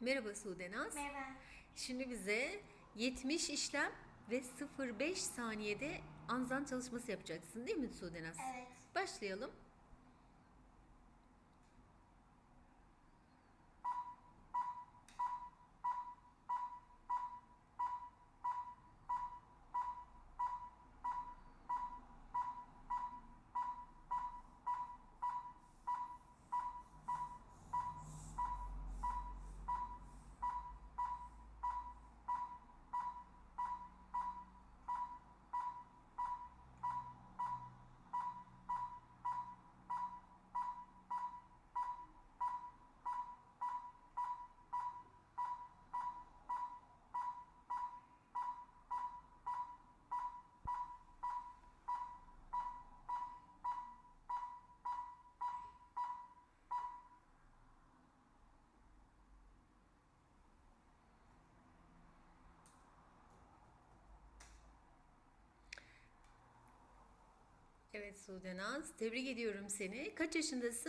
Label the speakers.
Speaker 1: Merhaba Sudenaz.
Speaker 2: Merhaba.
Speaker 1: Şimdi bize 70 işlem ve 0,5 saniyede anzan çalışması yapacaksın değil mi Sudenaz?
Speaker 2: Evet.
Speaker 1: Başlayalım. Evet Sudenaz, tebrik ediyorum seni. Kaç yaşındasın?